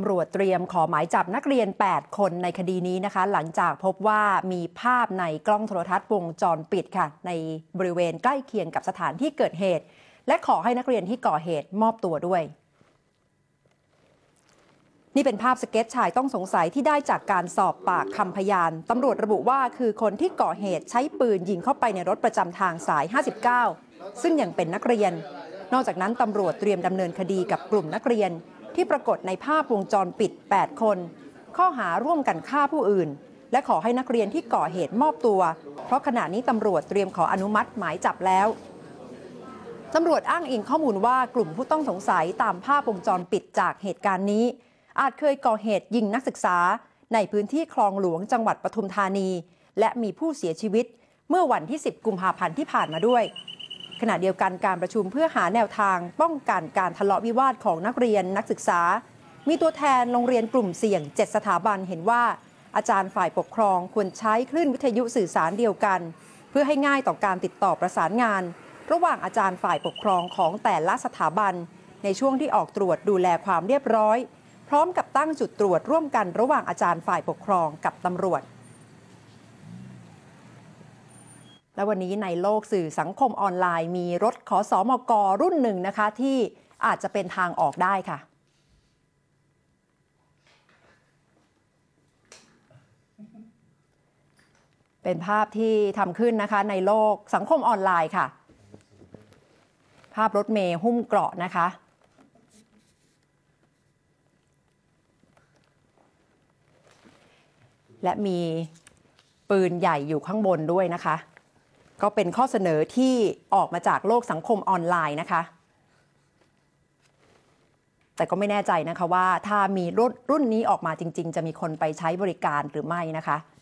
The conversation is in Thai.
ตำรวจเตรียมขอหมายจับนักเรียน 8 คนในคดีนี้นะคะ หลังจากพบว่ามีภาพในกล้องโทรทัศน์วงจรปิดค่ะ ในบริเวณใกล้เคียงกับสถานที่เกิดเหตุ และขอให้นักเรียนที่ก่อเหตุมอบตัวด้วย นี่เป็นภาพสเก็ตชายต้องสงสัยที่ได้จากการสอบปากคำพยานตำรวจระบุว่าคือคนที่ก่อเหตุใช้ปืนยิงเข้าไปในรถประจำทางสาย 59 ซึ่งยังเป็นนักเรียน นอกจากนั้นตำรวจเตรียมดำเนินคดีกับกลุ่มนักเรียน ที่ปรากฏในภาพวงจรปิด 8 คน ข้อหาร่วมกันฆ่าผู้อื่น และขอให้นักเรียนที่ก่อเหตุมอบตัว เพราะขณะนี้ตำรวจเตรียมขออนุมัติหมายจับแล้วตำรวจอ้างอิงข้อมูลว่ากลุ่มผู้ต้องสงสัยตามภาพวงจรปิดจากเหตุการณ์นี้ อาจเคยก่อเหตุยิงนักศึกษา ในพื้นที่คลองหลวงจังหวัดปทุมธานี และมีผู้เสียชีวิต เมื่อวันที่ 10 กุมภาพันธ์ที่ผ่านมาด้วย ขณะเดียวกันการประชุมเพื่อหาแนวทางป้องกันการทะเลาะวิวาทของนักเรียนนักศึกษา มีตัวแทนโรงเรียนกลุ่มเสี่ยง 7 สถาบันเห็นว่า อาจารย์ฝ่ายปกครองควรใช้คลื่นวิทยุสื่อสารเดียวกัน เพื่อให้ง่ายต่อการติดต่อประสานงาน ระหว่างอาจารย์ฝ่ายปกครองของแต่ละสถาบัน ในช่วงที่ออกตรวจดูแลความเรียบร้อย พร้อมกับตั้งจุดตรวจร่วมกันระหว่างอาจารย์ฝ่ายปกครองกับตำรวจ และวันนี้ในโลกสื่อสังคมออนไลน์ มีรถขอสอมกรุ่นหนึ่งนะคะ ที่อาจจะเป็นทางออกได้ค่ะเป็นภาพที่ทำขึ้นนะคะในโลกสังคมออนไลน์ค่ะ ภาพรถเมย์หุ้มเกราะนะคะ และมีปืนใหญ่อยู่ข้างบนด้วยนะคะ ก็เป็นข้อเสนอที่ออกมาจากโลกสังคมออนไลน์นะคะ แต่ก็ไม่แน่ใจนะคะว่าถ้ามีรุ่นรุ่นนี้ออกมาจริง ๆ จะมีคนไปใช้บริการหรือไม่นะคะ